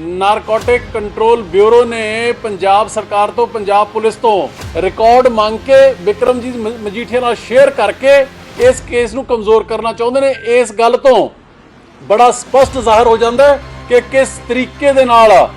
Narcotic control bureau ਨੇ ਪੰਜਾਬ ਸਰਕਾਰ ਤੋਂ, ਪੰਜਾਬ ਪੁਲਿਸ ਤੋਂ ਰਿਕਾਰਡ ਮੰਗ ਕੇ ਵਿਕਰਮਜੀਤ ਮ- ਮਜੀਠੀਆ ਨਾਲ ਸ਼ੇਅਰ ਕਰਕੇ ਇਸ ਕੇਸ ਨੂੰ ਕਮਜ਼ੋਰ ਕਰਨਾ ਚਾਹੁੰਦੇ ਨੇ। ਇਸ ਗੱਲ ਤੋਂ ਬੜਾ ਸਪਸ਼ਟ ਜ਼ਾਹਰ ਹੋ ਜਾਂਦਾ ਹੈ ਕਿ ਕਿਸ ਤਰੀਕੇ ਦੇ ਨਾਲ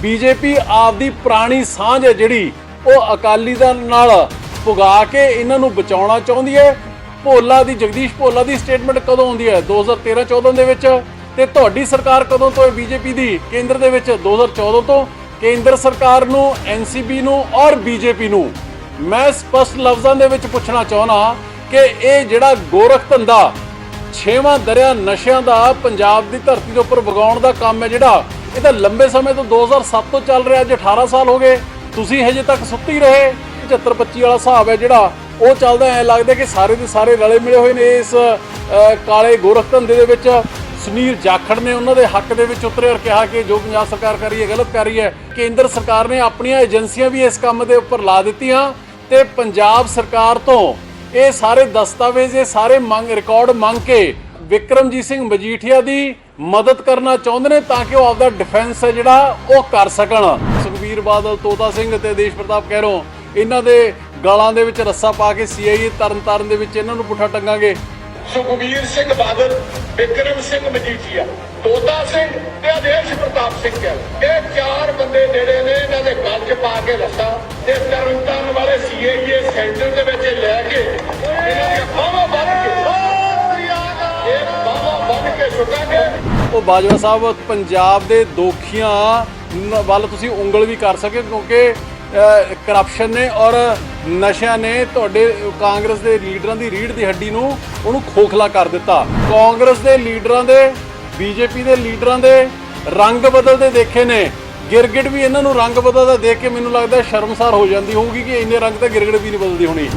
ਬੀਜੇਪੀ ਆਪਦੀ ਪੁਰਾਣੀ ਸਾਂਝ ਹੈ ਜਿਹੜੀ ਉਹ ਅਕਾਲੀ ਦਲ ਨਾਲ ਪੁਗਾ ਕੇ ਇਹਨਾਂ ਨੂੰ ਬਚਾਉਣਾ ਚਾਹੁੰਦੀ ਹੈ। ਭੋਲਾ ਦੀ, ਜਗਦੀਸ਼ ਭੋਲਾ ਦੀ ਸਟੇਟਮੈਂਟ ਕਦੋਂ ਆਉਂਦੀ ਹੈ? 2013-14 ਦੇ ਵਿੱਚ ਤੇ ਤੁਹਾਡੀ ਸਰਕਾਰ ਕਦੋਂ ਤੋਂ ਹੈ? ਬੀਜੇਪੀ ਦੀ? ਕੇਂਦਰ ਦੇ ਵਿੱਚ 2014 ਤੋਂ ਕੇਂਦਰ ਸਰਕਾਰ ਨੂੰ ਐਨਸੀਬੀ ਨੂੰ ਔਰ ਬੀਜੇਪੀ ਨੂੰ। ਮੈਂ ਸਪਸ਼ਟ ਲਫ਼ਜ਼ਾਂ ਦੇ ਵਿੱਚ ਪੁੱਛਣਾ ਚਾਹੁੰਦਾ ਕਿ ਇਹ ਜਿਹੜਾ ਗੋਰਖ ਧੰਦਾ, ਛੇਵਾਂ ਦਰਿਆ ਨਸ਼ਿਆਂ ਦਾ, ਪੰਜਾਬ ਦੀ ਧਰਤੀ ਦੇ ਉੱਪਰ ਵਗਾਉਣ ਦਾ ਕੰਮ ਹੈ ਜਿਹੜਾ, ਇਹ ਤਾਂ ਲੰਬੇ ਸਮੇਂ ਤੋਂ 2007 ਤੋਂ ਚੱਲ ਰਿਹਾ, ਅੱਜ 18 ਸਾਲ ਹੋ ਗਏ। ਤੁਸੀਂ ਹਜੇ ਤੱਕ ਸੁੱਤੀ ਰਹੇ। 75 25 ਵਾਲਾ ਹਿਸਾਬ ਹੈ ਜਿਹੜਾ, ਉਹ ਚੱਲਦਾ ਐ ਲੱਗਦਾ ਕਿ ਸਾਰੇ ਦੇ ਸਾਰੇ ਰਲੇ ਮਿਲੇ ਹੋਏ ਨੇ ਇਸ ਕਾਲੇ ਗੋਰਖ ਧੰਦੇ ਦੇ ਵਿੱਚ। ਸੁਨੀਲ ਜਾਖੜ ਨੇ ਉਹਨਾਂ ਦੇ ਹੱਕ ਦੇ ਵਿੱਚ ਉਤਰੇ ਔਰ ਕਿਹਾ ਕਿ ਜੋ ਪੰਜਾਬ ਸਰਕਾਰ ਕਰ ਰਹੀ ਹੈ, ਗਲਤ ਕਰ ਰਹੀ ਹੈ ਕੇਂਦਰ ਸਰਕਾਰ ਨੇ ਆਪਣੀਆਂ ਏਜੰਸੀਆਂ ਵੀ ਇਸ ਕੰਮ ਦੇ ਉੱਪਰ ਲਾ ਦਿੱਤੀਆਂ ਤੇ ਪੰਜਾਬ ਸਰਕਾਰ ਤੋਂ ਇਹ ਸਾਰੇ ਦਸਤਾਵੇਜ਼, ਇਹ ਸਾਰੇ ਮੰਗ, ਰਿਕਾਰਡ ਮੰਗ ਕੇ ਵਿਕਰਮਜੀਤ ਸਿੰਘ ਮਜੀਠੀਆ ਦੀ ਮਦਦ ਕਰਨਾ ਚਾਹੁੰਦੇ ਨੇ ਤਾਂ ਕਿ ਉਹ ਆਪਦਾ ਡਿਫੈਂਸ ਹੈ ਜਿਹੜਾ ਉਹ ਕਰ ਸਕਣ। ਸੁਖਬੀਰ ਬਾਦਲ, ਤੋਤਾ ਸਿੰਘ ਤੇ ਦੇਸ਼ ਪ੍ਰਤਾਪ ਕਹਿਰੋਂ ਇਹਨਾਂ ਦੇ ਗਾਲਾਂ ਦੇ ਵਿੱਚ ਰੱਸਾ ਪਾ ਕੇ ਸੀਆਈਏ ਤਰਨਤਾਰਨ ਦੇ ਵਿੱਚ ਇਹਨਾਂ ਨੂੰ ਪੁੱਠਾ ਟੰਗਾਂਗੇ। ਸੁਖਬੀਰ ਸਿੰਘ ਬਾਦਲ ਵਿਕਰਮ ਸਿੰਘ ਮਜੀਠੀਆ ਤੋਤਾ ਸਿੰਘ ਤੇ ਆਦੇਸ਼ ਪ੍ਰਤਾਪ ਸਿੰਘ ਇਹ ਚਾਰ ਬੰਦੇ ਜਿਹੜੇ ਨੇ ਇਹਨਾਂ ਦੇ ਗੱਲ 'ਚ ਪਾ ਕੇ ਰੱਸਾ ਤੇ ਤਰਨਤਾਰਨ ਵਾਲੇ ਸੀਏਏ ਸੈਂਟਰ ਦੇ ਵਿੱਚ ਲੈ ਕੇ ਇਹਨਾਂ ਦੀਆਂ ਬਾਹਾਂ ਬੰਨ ਕੇ ਇਹ ਬਾਹਾਂ ਬੰਨ ਕੇ ਸੁੱਟਾਂਗੇ। ਉਹ ਬਾਜਵਾ ਸਾਹਿਬ ਪੰਜਾਬ ਦੇ ਦੋਖੀਆਂ ਵੱਲ ਤੁਸੀਂ ਉਂਗਲ ਵੀ ਕਰ ਸਕੇ ਕਿਉਂਕਿ ਕਰਪਸ਼ਨ ਨੇ ਔਰ ਨਸ਼ਿਆਂ ਨੇ ਤੁਹਾਡੇ ਕਾਂਗਰਸ ਦੇ ਲੀਡਰਾਂ ਦੀ ਰੀੜ ਦੀ ਹੱਡੀ ਨੂੰ ਉਹਨੂੰ ਖੋਖਲਾ ਕਰ ਦਿੱਤਾ। ਕਾਂਗਰਸ ਦੇ ਲੀਡਰਾਂ ਦੇ, ਬੀਜੇਪੀ ਦੇ ਲੀਡਰਾਂ ਦੇ ਰੰਗ ਬਦਲਦੇ ਦੇਖੇ ਨੇ। ਗਿਰਗਿਟ ਵੀ ਇਹਨਾਂ ਨੂੰ ਰੰਗ ਬਦਲਦਾ ਦੇਖ ਕੇ ਮੈਨੂੰ ਲੱਗਦਾ ਸ਼ਰਮਸਾਰ ਹੋ ਜਾਂਦੀ ਹੋਊਗੀ ਕਿ ਇੰਨੇ ਰੰਗ ਤਾਂ ਗਿਰਗਿਟ ਵੀ ਨਹੀਂ ਬਦਲਦੀ ਹੋਣੀ।